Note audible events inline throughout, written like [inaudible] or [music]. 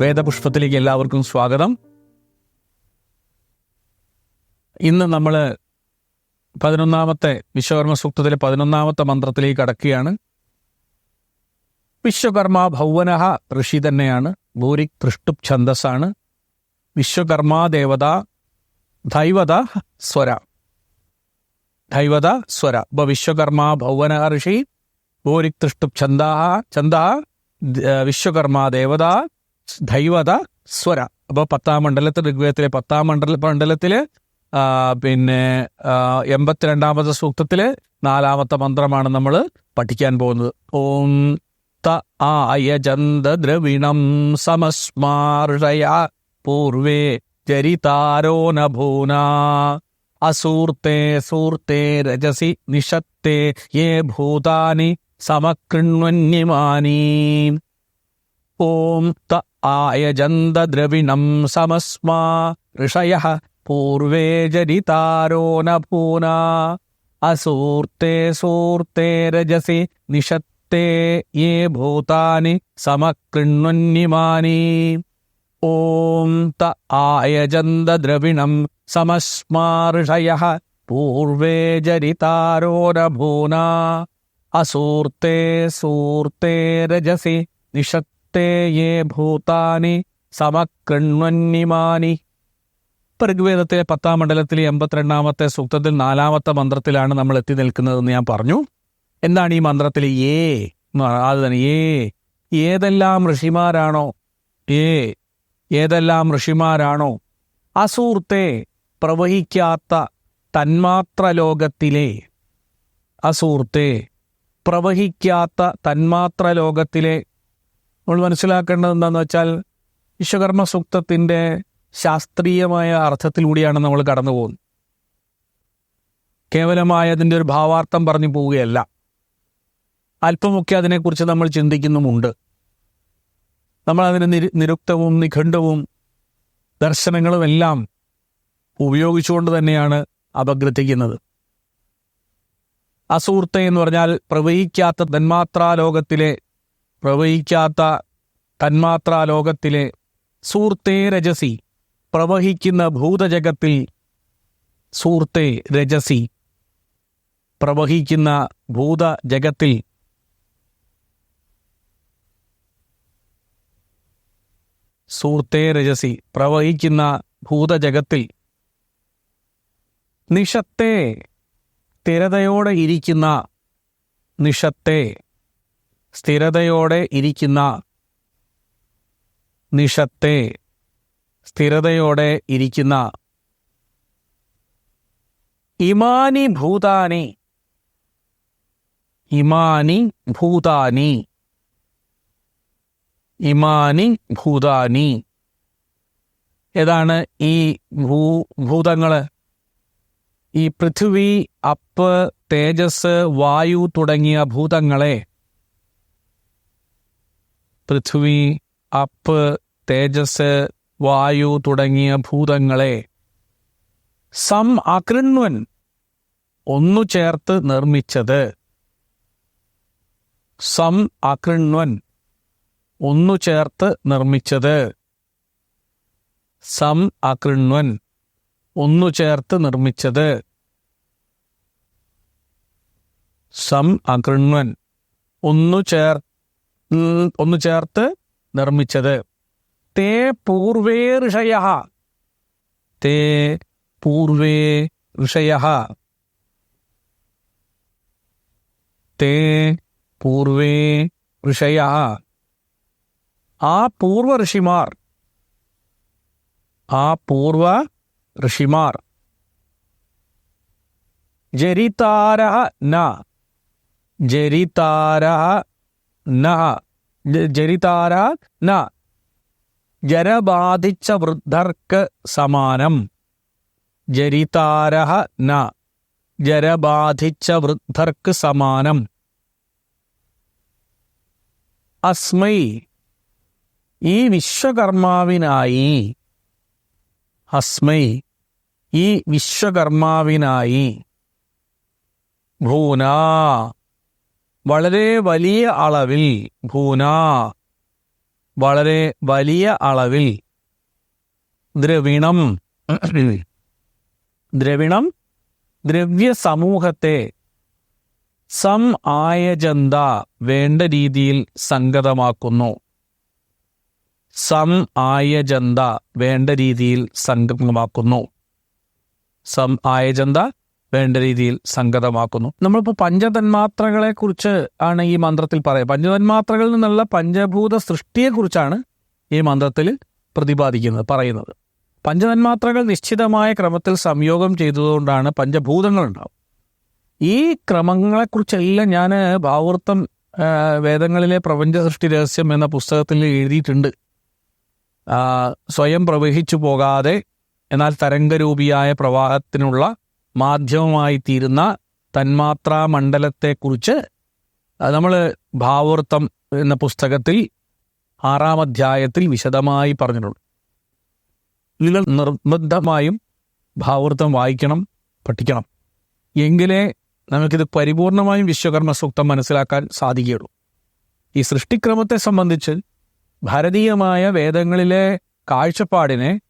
വേദപുഷ്പത്തിലേക്ക് എല്ലാവർക്കും സ്വാഗതം. ഇന്ന് നമ്മൾ പതിനൊന്നാമത്തെ വിശ്വകർമ്മ സൂക്തത്തിലെ പതിനൊന്നാമത്തെ മന്ത്രത്തിലേക്ക് അടക്കുകയാണ് വിശ്വകർമ്മ ഭൗവനഹ ഋഷി തന്നെയാണ്. ഭൂരി തൃഷ്ടുപ് ഛന്ദസ്സാണ്. വിശ്വകർമാ ദേവത ദൈവത സ്വര. ദൈവത സ്വര. ഇപ്പോൾ വിശ്വകർമ്മ ഭൗവനഹ ഋഷി ഭൂരി തൃഷ്ടുപ് ഛന്ദ ഛന്ദ വിശ്വകർമ്മ ദേവത ദൈവത സ്വര. അപ്പോൾ പത്താം മണ്ഡലത്തിൽ ഋഗ്വേദത്തിലെ പത്താം മണ്ഡല മണ്ഡലത്തിൽ പിന്നെ എൺപത്തിരണ്ടാമത്തെ സൂക്തത്തിൽ നാലാമത്തെ മന്ത്രമാണ് നമ്മൾ പഠിക്കാൻ പോകുന്നത്. ഓം ത ആയജന്ത ദ്രവിണം സമസ്മാർഷയ പൂർവേ ജരിതാരോനഭൂന അസൂർത്തെ സൂർത്തെ രജസി നിഷത്തെ യേ ഭൂതാനി സമകൃണ്വന്യമാനീ. ഓം ത ആയജന്ത ദ്രവിണം സമസ്മാ ഋഷയ പൂർവേ ജരിതാരോ നഭൂന അസൂർത്തെ സൂർത്തെ രജസി നിഷത്തെ യേ ഭൂതാനി സമകൃണ്വന്യമാനീ ഓം ത ആയജന്ത ദ്രവിണം സമസ്മാ ഋഷയ പൂർവേ ജരിതാരോ നഭൂന അസൂർത്തെ സൂർത്തെ രജസി നിഷത്തെ യേ ഭൂതാനി സമകൃണ്വന്യമാനി ഇപ്പൊ ഋഗ്വേദത്തിലെ പത്താം മണ്ഡലത്തിലെ എൺപത്തിരണ്ടാമത്തെ സൂക്തത്തിൽ നാലാമത്തെ മന്ത്രത്തിലാണ് നമ്മൾ എത്തി നിൽക്കുന്നതെന്ന് ഞാൻ പറഞ്ഞു. എന്താണ് ഈ മന്ത്രത്തിൽ ഏ അത് തന്നെ ഏ ഏതെല്ലാം ഋഷിമാരാണോ? ഏ ഏതെല്ലാം ഋഷിമാരാണോ? അസൂർത്തെ പ്രവഹിക്കാത്ത തന്മാത്ര ലോകത്തിലെ അസൂർത്തെ പ്രവഹിക്കാത്ത തന്മാത്ര ലോകത്തിലെ നമ്മൾ മനസ്സിലാക്കേണ്ടത് എന്താണെന്ന് വെച്ചാൽ വിശ്വകർമ്മ സൂക്തത്തിന്റെ ശാസ്ത്രീയമായ അർത്ഥത്തിലൂടെയാണ് നമ്മൾ കടന്നു പോകുന്നത്. കേവലമായ അതിന്റെ ഒരു ഭാവാർത്ഥം പറഞ്ഞു പോവുകയല്ല. അല്പമൊക്കെ അതിനെക്കുറിച്ച് നമ്മൾ ചിന്തിക്കുന്നുമുണ്ട്. നമ്മൾ അതിന് നിരു നിരുക്തവും നിഖണ്ഡവും ദർശനങ്ങളും എല്ലാം ഉപയോഗിച്ചുകൊണ്ട് തന്നെയാണ് അപഗ്രഥിക്കുന്നത്. അസൂർത്ത എന്ന് പറഞ്ഞാൽ പ്രവഹിക്കാത്ത തന്മാത്രാ ലോകത്തിലെ പ്രവഹിക്കാത്ത തന്മാത്രാ ലോകത്തിലെ സൂർത്തേ രജസി പ്രവഹിക്കുന്ന ഭൂതജഗത്തിൽ സൂർത്തേ രജസി പ്രവഹിക്കുന്ന ഭൂതജഗത്തിൽ സൂർത്തേ രജസി പ്രവഹിക്കുന്ന ഭൂതജഗത്തിൽ നിഷത്തെ സ്ഥിരതയോടെ ഇരിക്കുന്ന നിഷത്തെ സ്ഥിരതയോടെ ഇരിക്കുന്ന നിഷത്തെ സ്ഥിരതയോടെ ഇരിക്കുന്ന ഇമാനി ഭൂതാനി ഇമാനി ഭൂതാനി ഇമാനി ഭൂതാനി. ഏതാണ് ഈ ഭൂ ഭൂതങ്ങൾ ഈ പൃഥ്വി അപ്പ് തേജസ് വായു തുടങ്ങിയ ഭൂതങ്ങളെ പൃഥ്വി അപ്പ് തേജസ് വായു തുടങ്ങിയ ഭൂതങ്ങളെ സം അകൃണ്വൻ ഒന്നു ചേർത്ത് നിർമ്മിച്ചത്. സം അകൃണ്വൻ ഒന്നു ചേർത്ത് നിർമ്മിച്ചത്. സം അകൃണ്വൻ ഒന്നു ചേർത്ത് നിർമ്മിച്ചത്. സം അകൃണ്വൻ ഒന്നു ചേർ ഉം, ഒന്നു ചേർത്ത് നിർമ്മിച്ചത്. തേ പൂർവേ ഋഷയ തേ പൂർവേ ഋഷയ തേ പൂർവേ ഋഷയ ആ പൂർവ ഋഷിമാർ ആ പൂർവ ഋഷിമാർ ജരിതാര ന. ജരിതാര ന ജ- ന ന. ജരബാധിച്ച വൃദ്ധർക്ക് സമാനം. ജരിതാര ന. ജരബാധിച്ച വൃദ്ധർക്ക് സമാനം. അസ്മൈ. ഈ വിശ്വകർമാവിനായി അസ്മൈ. ഈ വിശ്വകർമാവിനായി. ഭൂന വളരെ വലിയ അളവിൽ ഭൂന വളരെ വലിയ അളവിൽ ദ്രവിണം ദ്രവിണം ദ്രവ്യ സമൂഹത്തെ സം ആയജന്ത വേണ്ട രീതിയിൽ സംഗതമാക്കുന്നു. സം ആയജന്ത വേണ്ട രീതിയിൽ സംഗതമാക്കുന്നു. സം ആയജന്ത വേണ്ട രീതിയിൽ സംഗതമാക്കുന്നു. നമ്മളിപ്പോൾ പഞ്ചതന്മാത്രകളെ കുറിച്ച് ആണ് ഈ മന്ത്രത്തിൽ പറയുക. പഞ്ചതന്മാത്രകളിൽ നിന്നുള്ള പഞ്ചഭൂത സൃഷ്ടിയെക്കുറിച്ചാണ് ഈ മന്ത്രത്തിൽ പ്രതിപാദിക്കുന്നത് പറയുന്നത്. പഞ്ചതന്മാത്രകൾ നിശ്ചിതമായ ക്രമത്തിൽ സംയോഗം ചെയ്തതുകൊണ്ടാണ് പഞ്ചഭൂതങ്ങൾ ഉണ്ടാവും ഈ ക്രമങ്ങളെക്കുറിച്ചെല്ലാം ഞാൻ ഭാവൃത്തം വേദങ്ങളിലെ പ്രപഞ്ച സൃഷ്ടി രഹസ്യം എന്ന പുസ്തകത്തിൽ എഴുതിയിട്ടുണ്ട്. സ്വയം പ്രവഹിച്ചു പോകാതെ എന്നാൽ തരംഗരൂപിയായ പ്രവാഹത്തിനുള്ള മാധ്യമമായി തീരുന്ന തന്മാത്രാ മണ്ഡലത്തെക്കുറിച്ച് നമ്മൾ ഭാവൃത്തം എന്ന പുസ്തകത്തിൽ ആറാം അധ്യായത്തിൽ വിശദമായി പറഞ്ഞിട്ടുണ്ട്. നിങ്ങൾ നിർബന്ധമായും ഭാവൃത്തം വായിക്കണം പഠിക്കണം. എങ്കിലേ നമുക്കിത് പരിപൂർണമായും വിശ്വകർമ്മ സൂക്തം മനസ്സിലാക്കാൻ സാധിക്കുകയുള്ളൂ. ഈ സൃഷ്ടിക്രമത്തെ സംബന്ധിച്ച് ഭാരതീയമായ വേദങ്ങളിലെ കാഴ്ചപ്പാടിനെ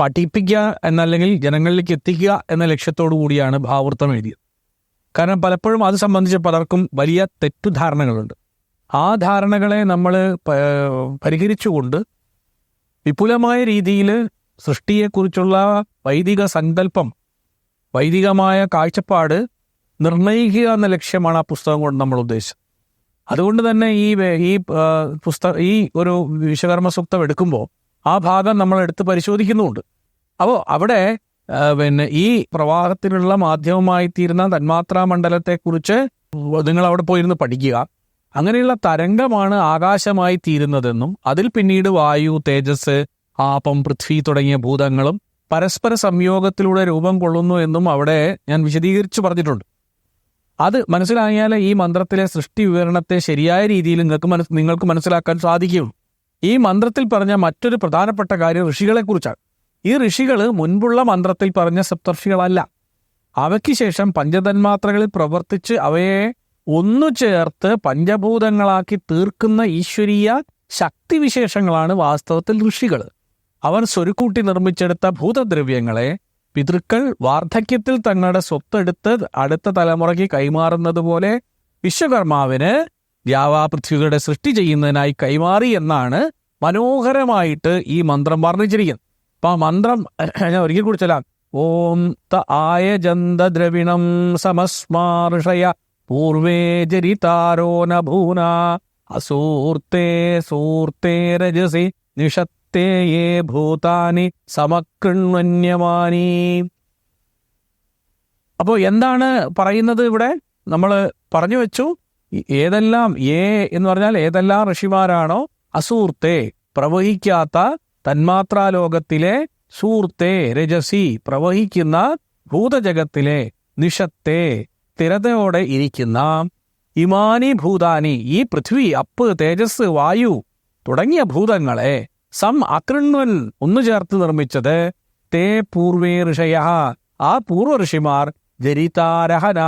പഠിപ്പിക്കുക എന്നല്ലെങ്കിൽ ജനങ്ങളിലേക്ക് എത്തിക്കുക എന്ന ലക്ഷ്യത്തോടു കൂടിയാണ് ഭാവൃത്തം എഴുതിയത്. കാരണം പലപ്പോഴും അത് സംബന്ധിച്ച് പലർക്കും വലിയ തെറ്റുധാരണകളുണ്ട്. ആ ധാരണകളെ നമ്മൾ പരിഹരിച്ചുകൊണ്ട് വിപുലമായ രീതിയിൽ സൃഷ്ടിയെക്കുറിച്ചുള്ള വൈദിക സങ്കല്പം വൈദികമായ കാഴ്ചപ്പാട് നിർണയിക്കുക എന്ന ലക്ഷ്യമാണ് ആ പുസ്തകം കൊണ്ട് നമ്മൾ ഉദ്ദേശിച്ചത്. അതുകൊണ്ട് തന്നെ ഈ ഈ പുസ്തക ഈ ഒരു വിശ്വകർമ്മ സൂക്തം എടുക്കുമ്പോൾ ആ ഭാഗം നമ്മൾ എടുത്ത് പരിശോധിക്കുന്നുമുണ്ട്. അപ്പോൾ അവിടെ പിന്നെ ഈ പ്രവാഹത്തിനുള്ള മാധ്യമമായി തീരുന്ന തന്മാത്രാ മണ്ഡലത്തെക്കുറിച്ച് നിങ്ങൾ അവിടെ പോയിരുന്ന് പഠിക്കുക. അങ്ങനെയുള്ള തരംഗമാണ് ആകാശമായി തീരുന്നതെന്നും അതിൽ പിന്നീട് വായു തേജസ് ആപം പൃഥ്വി തുടങ്ങിയ ഭൂതങ്ങളും പരസ്പര സംയോഗത്തിലൂടെ രൂപം കൊള്ളുന്നു എന്നും അവിടെ ഞാൻ വിശദീകരിച്ചു പറഞ്ഞിട്ടുണ്ട്. അത് മനസ്സിലായാലേ ഈ മന്ത്രത്തിലെ സൃഷ്ടി വിവരണത്തെ ശരിയായ രീതിയിൽ നിങ്ങൾക്ക് നിങ്ങൾക്ക് മനസ്സിലാക്കാൻ സാധിക്കുകയുള്ളൂ. ഈ മന്ത്രത്തിൽ പറഞ്ഞ മറ്റൊരു പ്രധാനപ്പെട്ട കാര്യം ഋഷികളെക്കുറിച്ചാണ്. ഈ ഋഷികൾ മുൻപുള്ള മന്ത്രത്തിൽ പറഞ്ഞ സപ്തർഷികളല്ല. അവയ്ക്ക് ശേഷം പഞ്ചതന്മാത്രകളിൽ പ്രവർത്തിച്ച് അവയെ ഒന്നു ചേർത്ത് പഞ്ചഭൂതങ്ങളാക്കി തീർക്കുന്ന ഈശ്വരീയ ശക്തിവിശേഷങ്ങളാണ് വാസ്തവത്തിൽ ഋഷികൾ അവർ സ്വരുക്കൂട്ടി നിർമ്മിച്ചെടുത്ത ഭൂതദ്രവ്യങ്ങളെ പിതൃക്കൾ വാർദ്ധക്യത്തിൽ തങ്ങളുടെ സ്വത്തെടുത്ത് അടുത്ത തലമുറയ്ക്ക് കൈമാറുന്നത് പോലെ വിശ്വകർമാവിന് ദ്യാവാപൃഥ്വികളുടെ സൃഷ്ടി ചെയ്യുന്നതിനായി കൈമാറി എന്നാണ് മനോഹരമായിട്ട് ഈ മന്ത്രം വർണിച്ചിരിക്കുന്നത്. അപ്പൊ ആ മന്ത്രം [clears throat] ഞാൻ ഒരിക്കൽ കൂടി ചെല്ലാം. ഓം ത ആയ ദ്രവിണം സമസ്മാർഷയ പൂർവേ ജരിതാരോ നഭൂന അസൂർത്തേ സൂർത്തേ രജസി നിഷത്തേ ഭൂതാനി സമകൃണ്വന്യമാനി. അപ്പോൾ എന്താണ് പറയുന്നത് ഇവിടെ? നമ്മൾ പറഞ്ഞു വെച്ചു. ഏതെല്ലാം ഏ എന്ന് പറഞ്ഞാൽ ഏതെല്ലാം ഋഷിമാരാണോ അസൂർത്തെ പ്രവഹിക്കാത്ത തന്മാത്രാലോകത്തിലെ സൂർത്തെ രജസി പ്രവഹിക്കുന്ന ഭൂതജഗത്തിലെ നിഷത്തെ സ്ഥിരതയോടെ ഇരിക്കുന്ന ഇമാനി ഭൂതാനി ഈ പൃഥ്വി അപ്പ് തേജസ് വായു തുടങ്ങിയ ഭൂതങ്ങളെ സം അകൃണ്വൻ ഒന്നു ചേർത്ത് നിർമ്മിച്ചത് തേ പൂർവേ ഋഷയ. ആ പൂർവ ഋഷിമാർ ജരിതാരഹന.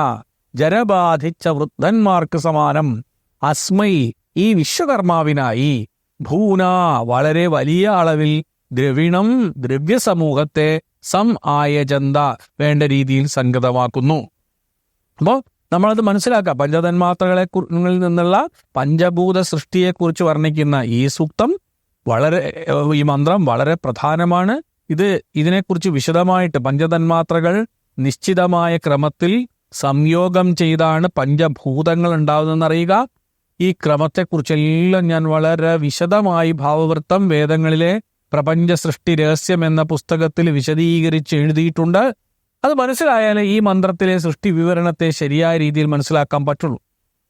ജരബാധിച്ച വൃദ്ധന്മാർക്ക് സമാനം. അസ്മൈ ഈ വിശ്വകർമാവിനായി. ഭൂന വളരെ വലിയ അളവിൽ ദ്രവിണം ദ്രവ്യസമൂഹത്തെ സം ആയജന്ത വേണ്ട രീതിയിൽ സംഗതമാക്കുന്നു. അപ്പോൾ നമ്മളത് മനസ്സിലാക്കുക പഞ്ചതന്മാത്രകളെ നിന്നുള്ള പഞ്ചഭൂത സൃഷ്ടിയെക്കുറിച്ച് വർണിക്കുന്ന ഈ സൂക്തം വളരെ ഈ മന്ത്രം വളരെ പ്രധാനമാണ്. ഇത് ഇതിനെക്കുറിച്ച് വിശദമായിട്ട് പഞ്ചതന്മാത്രകൾ നിശ്ചിതമായ ക്രമത്തിൽ സംയോഗം ചെയ്താണ് പഞ്ചഭൂതങ്ങൾ ഉണ്ടാവുന്നതെന്നറിയുക. ഈ ക്രമത്തെക്കുറിച്ചെല്ലാം ഞാൻ വളരെ വിശദമായി ഭാവവൃത്തം വേദങ്ങളിലെ പ്രപഞ്ച സൃഷ്ടി രഹസ്യം എന്ന പുസ്തകത്തിൽ വിശദീകരിച്ച് എഴുതിയിട്ടുണ്ട്. അത് മനസ്സിലായാലേ ഈ മന്ത്രത്തിലെ സൃഷ്ടി വിവരണത്തെ ശരിയായ രീതിയിൽ മനസ്സിലാക്കാൻ പറ്റുള്ളൂ.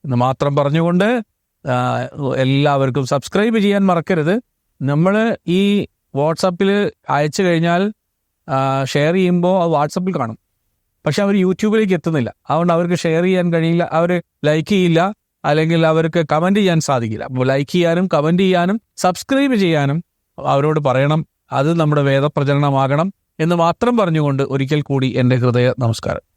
എന്ന് മാത്രം പറഞ്ഞുകൊണ്ട് എല്ലാവർക്കും സബ്സ്ക്രൈബ് ചെയ്യാൻ മറക്കരുത്. നമ്മൾ ഈ വാട്സപ്പിൽ അയച്ചു കഴിഞ്ഞാൽ ഷെയർ ചെയ്യുമ്പോൾ അത് വാട്സപ്പിൽ കാണും. പക്ഷെ അവർ യൂട്യൂബിലേക്ക് എത്തുന്നില്ല. അതുകൊണ്ട് അവർക്ക് ഷെയർ ചെയ്യാൻ കഴിയില്ല അവർ ലൈക്ക് ചെയ്യില്ല അല്ലെങ്കിൽ അവർക്ക് കമന്റ് ചെയ്യാൻ സാധിക്കില്ല. അപ്പോൾ ലൈക്ക് ചെയ്യാനും കമന്റ് ചെയ്യാനും സബ്സ്ക്രൈബ് ചെയ്യാനും അവരോട് പറയണം. അത് നമ്മുടെ വേദപ്രചരണമാകണം എന്ന് മാത്രം പറഞ്ഞുകൊണ്ട് ഒരിക്കൽ കൂടി എന്റെ ഹൃദയ നമസ്കാരം.